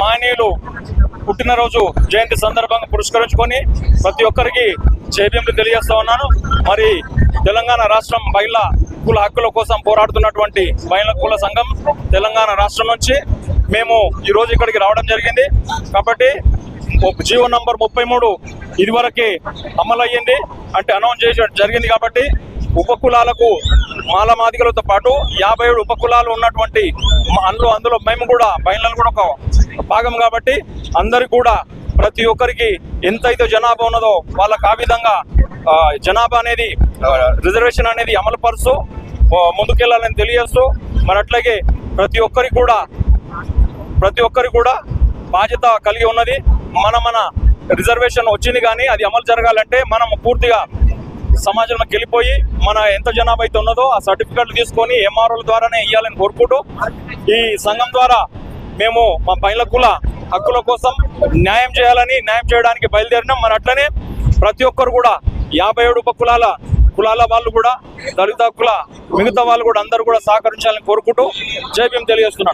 మానీయులు పుట్టినరోజు జయంతి సందర్భంగా పురస్కరించుకొని ప్రతి ఒక్కరికి జైభీములు తెలియజేస్తా ఉన్నాను. మరి తెలంగాణ రాష్ట్రం మహిళా కుల హక్కుల కోసం పోరాడుతున్నటువంటి మహిళా కుల సంఘం తెలంగాణ రాష్ట్రం నుంచి మేము ఈరోజు ఇక్కడికి రావడం జరిగింది. కాబట్టి జీవో నంబర్ ముప్పై మూడు ఇదివరకే అమలయ్యింది. అంటే అనౌన్స్ చేసి జరిగింది కాబట్టి ఉపకులాలకు మాలమాదికలతో పాటు యాభై ఏడు ఉపకులాలు ఉన్నటువంటి మా- అందులో అందులో మేము కూడా మహిళలు కూడా ఒక భాగం కాబట్టి అందరు కూడా ప్రతి ఒక్కరికి ఎంతైతే జనాభా ఉన్నదో వాళ్ళకు ఆ విధంగా జనాభా అనేది రిజర్వేషన్ అనేది అమలు పరుస్తూ ముందుకెళ్ళాలని తెలియజేస్తూ మరి అట్లాగే ప్రతి ఒక్కరికి కూడా ప్రతి ఒక్కరికి కూడా బాధ్యత కలిగి ఉన్నది. మన మన రిజర్వేషన్ వచ్చింది కానీ అది అమలు జరగాలంటే మనం పూర్తిగా సమాజంలోకి వెళ్ళిపోయి మన ఎంత జనాభా అయితే ఉన్నదో ఆ సర్టిఫికెట్లు తీసుకొని ఎంఆర్ఓల ద్వారానే ఇవ్వాలని కోరుకుంటూ ఈ సంఘం ద్వారా మేము మా పైన కుల హక్కుల కోసం న్యాయం చేయాలని న్యాయం చేయడానికి బయలుదేరినాం. మరి అట్లనే ప్రతి ఒక్కరు కూడా యాభై ఏడు కులాల కులాల వాళ్ళు కూడా దళిత కుల మిగతా వాళ్ళు కూడా అందరూ కూడా సహకరించాలని కోరుకుంటూ జై తెలియజేస్తున్నాను.